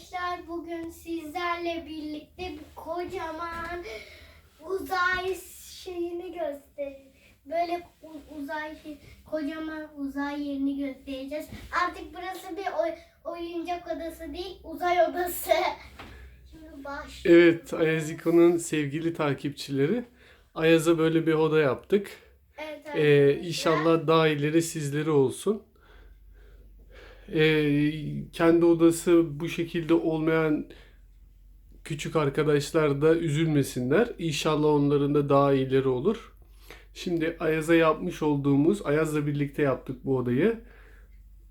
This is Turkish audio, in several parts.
arkadaşlar bugün sizlerle birlikte bir kocaman uzay şeyini göstereceğiz. Böyle uzay şey- kocaman uzay yerini göstereceğiz. Artık burası bir oy- oyuncak odası değil, uzay odası. Şimdi baş. Evet, Ayaziko'nun sevgili takipçileri. Ayaz'a böyle bir oda yaptık. Evet, Ee, inşallah daha ileri sizleri olsun. Ee, kendi odası bu şekilde olmayan küçük arkadaşlar da üzülmesinler. İnşallah onların da daha iyileri olur. Şimdi Ayaz'a yapmış olduğumuz, Ayaz'la birlikte yaptık bu odayı.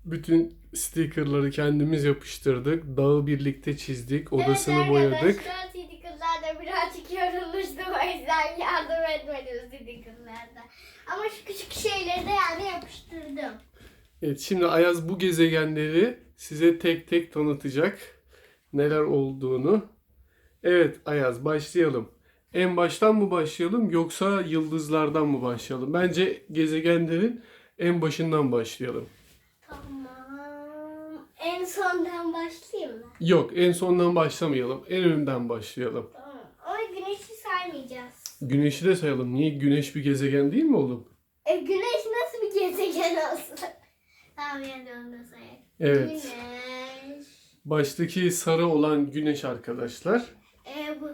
Bütün stickerları kendimiz yapıştırdık. Dağı birlikte çizdik. Odasını evet, boyadık. Stickerlarda birazcık yorulmuştum o yüzden yardım etmedim stickerlarda. Ama şu küçük şeyleri de yani yapıştırdım. Evet şimdi Ayaz bu gezegenleri size tek tek tanıtacak. Neler olduğunu. Evet Ayaz başlayalım. En baştan mı başlayalım yoksa yıldızlardan mı başlayalım? Bence gezegenlerin en başından başlayalım. Tamam. En sondan başlayayım mı? Yok en sondan başlamayalım. En önden başlayalım. Tamam. Ama güneşi saymayacağız. Güneşi de sayalım. Niye güneş bir gezegen değil mi oğlum? E güneş nasıl bir gezegen olsun? Evet. Güneş. Baştaki sarı olan güneş arkadaşlar. E bu.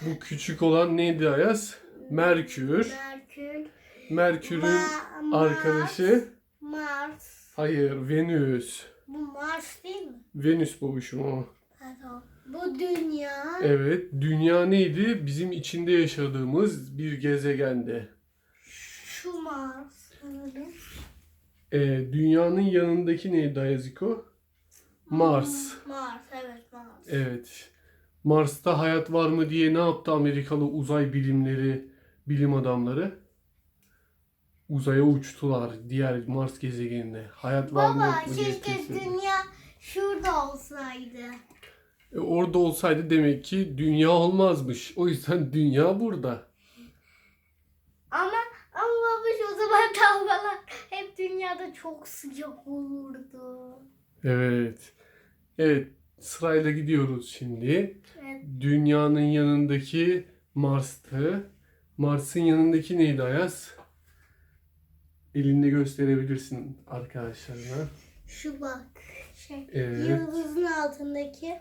Bu küçük olan neydi Ayaz? Merkür. Merkür. Merkür'ün Ma- Mars. arkadaşı Mars. Hayır, Venüs. Bu Mars değil mi? Venüs babuşum o. Pardon. Bu dünya. Evet, dünya neydi? Bizim içinde yaşadığımız bir gezegende. Şu Mars. sanırım. Ee, dünyanın yanındaki neydi Ayaziko? Mars. Mars evet Mars. Evet. Mars'ta hayat var mı diye ne yaptı Amerikalı uzay bilimleri, bilim adamları? Uzaya uçtular diğer Mars gezegenine. Hayat var mı Baba yok mu diye keşke dünya şurada olsaydı. E, orada olsaydı demek ki dünya olmazmış. O yüzden dünya burada. Ama ama babuş o zaman dalgalar hep dünyada çok sıcak olurdu. Evet. Evet. Sırayla gidiyoruz şimdi. Evet. Dünyanın yanındaki Mars'tı. Mars'ın yanındaki neydi Ayaz? Elinde gösterebilirsin arkadaşlarına. Şu bak şey Evet. yıldızın altındaki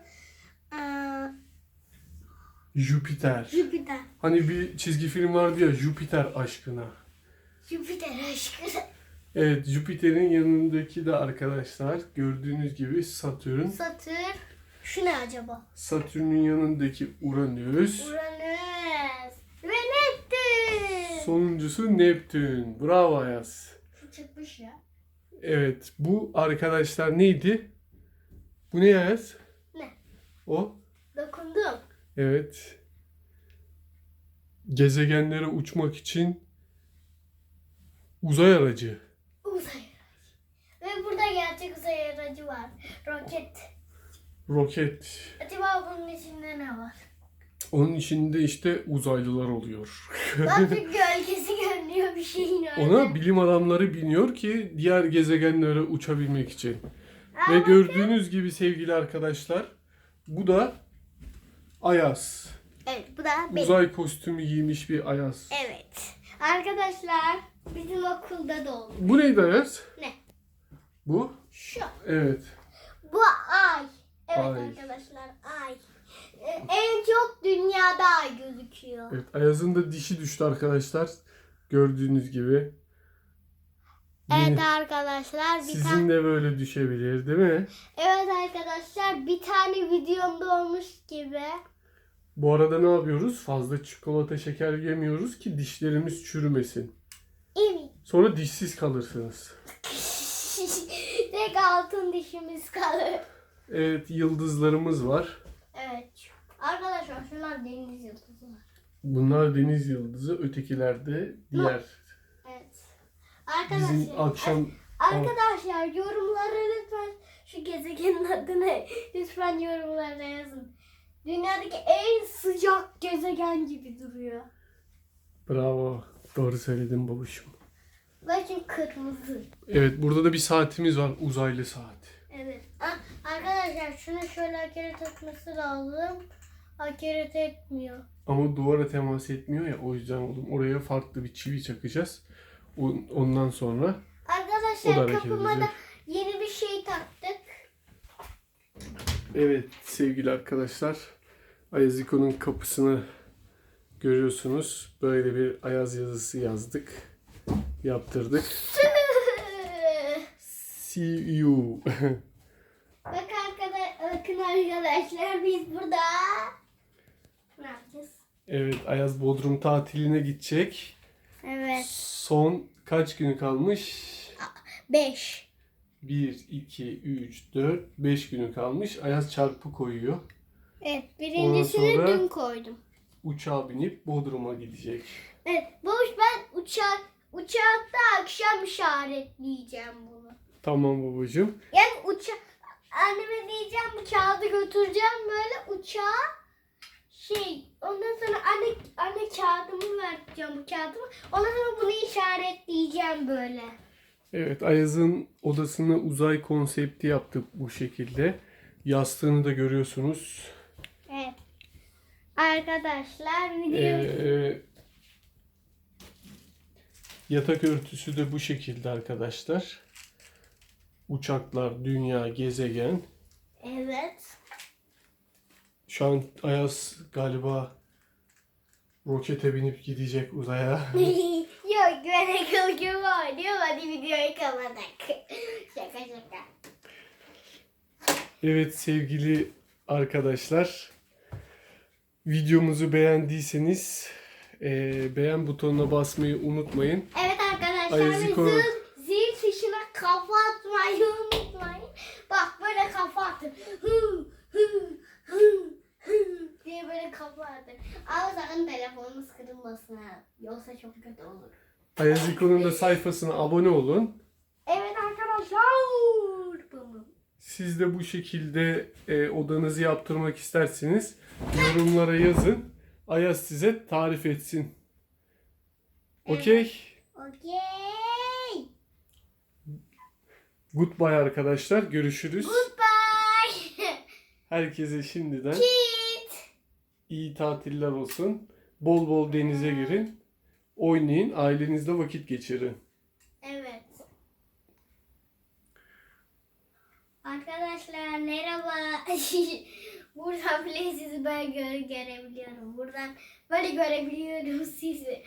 aa, Jüpiter. Jüpiter. Hani bir çizgi film vardı ya Jüpiter aşkına. Jüpiter aşkı. Evet Jüpiter'in yanındaki de arkadaşlar gördüğünüz gibi Satürn. Satürn. Şu ne acaba? Satürn'ün yanındaki Uranüs. Uranüs. Ve Neptün. Sonuncusu Neptün. Bravo Ayaz. Çıkmış ya. Evet bu arkadaşlar neydi? Bu ne Ayaz? Ne? O. Dokundum. Evet. Gezegenlere uçmak için uzay aracı. Uzay aracı. Ve burada gerçek uzay aracı var. Roket. Roket. Acaba bunun içinde ne var? Onun içinde işte uzaylılar oluyor. Bak bir gölgesi görünüyor bir şeyin orada. Ona bilim adamları biniyor ki diğer gezegenlere uçabilmek için. Aa, Ve gördüğünüz gibi sevgili arkadaşlar bu da Ayaz. Evet bu da benim. Uzay kostümü giymiş bir Ayaz. Evet. Arkadaşlar bizim okulda da olur. Bu neydi Ayaz? Ne? Bu? Şu. Evet. Bu ay. Evet Ay. arkadaşlar ay. Ee, En çok dünyada ay gözüküyor. Evet Ayaz'ın da dişi düştü arkadaşlar. Gördüğünüz gibi. Evet Yine- arkadaşlar bir Sizin tane de böyle düşebilir değil mi? Evet arkadaşlar bir tane videomda olmuş gibi. Bu arada ne yapıyoruz? Fazla çikolata şeker yemiyoruz ki dişlerimiz çürümesin. Evet. Sonra dişsiz kalırsınız. Tek altın dişimiz kalır. Evet yıldızlarımız var. Evet. Arkadaşlar şunlar deniz yıldızı var. Bunlar deniz yıldızı, ötekiler de diğer. Evet. Bizim Arkadaşlar. akşam Arkadaşlar yorumlara lütfen şu gezegenin adını lütfen yorumlara yazın. Dünyadaki en sıcak gezegen gibi duruyor. bravo. Doğru söyledin babuşum. Bakın kırmızı. Evet burada da bir saatimiz var uzaylı saat. Evet. Ah, arkadaşlar şunu şöyle hareket etmesi lazım. Hareket etmiyor. Ama duvara temas etmiyor ya o yüzden oğlum oraya farklı bir çivi çakacağız. Ondan sonra O da Arkadaşlar hareket kapıma da edecek. yeni bir şey taktık. evet sevgili arkadaşlar Ayaz İko'nun kapısını görüyorsunuz. Böyle bir Ayaz yazısı yazdık. Yaptırdık. See you. Bak arkadaş, bakın arkadaşlar biz burada ne yapacağız? evet Ayaz Bodrum tatiline gidecek. Evet. Son kaç günü kalmış? 5. 1, 2, 3, 4, 5 günü kalmış. Ayaz çarpı koyuyor. Evet birincisini sonra- dün koydum. Uçağa binip Bodrum'a gidecek. Evet Babuş ben uçak uçakta akşam işaretleyeceğim bunu. Tamam babacığım. Yani uçak anneme diyeceğim bu kağıdı götüreceğim böyle uçağa şey ondan sonra anne anne kağıdımı vereceğim bu kağıdımı. Ondan sonra bunu işaretleyeceğim böyle. Evet Ayaz'ın odasına uzay konsepti yaptık bu şekilde. Yastığını da görüyorsunuz. Evet. Arkadaşlar video Ee, yatak örtüsü de bu şekilde arkadaşlar. Uçaklar, dünya, gezegen. Evet. Şu an Ayaz galiba rokete binip gidecek uzaya. Yok ben kılıcımı oynuyorum. Hadi videoyu kapatak. şaka şaka. Evet sevgili arkadaşlar. Videomuzu beğendiyseniz eee, beğen butonuna basmayı unutmayın. Evet arkadaşlar Ayaziko- zil, zil tuşuna kafa atmayı unutmayın. Bak böyle kafa atın. Hı, hı, hı, hı diye böyle kafa atın. Ama sakın telefonunuz kırılmasın ha. Yoksa çok kötü olur. Ayaz İko'nun da sayfasına abone olun. Evet arkadaşlar. Bum. Siz de bu şekilde e, odanızı yaptırmak isterseniz yorumlara yazın. Ayaz size tarif etsin. Okey. Okey. Goodbye arkadaşlar. Görüşürüz. Goodbye. Herkese şimdiden Kit. iyi tatiller olsun. Bol bol denize girin. Oynayın. Ailenizle vakit geçirin. Evet. Arkadaşlar merhaba. Buradan bile sizi ben göre görebiliyorum. Buradan böyle görebiliyorum sizi.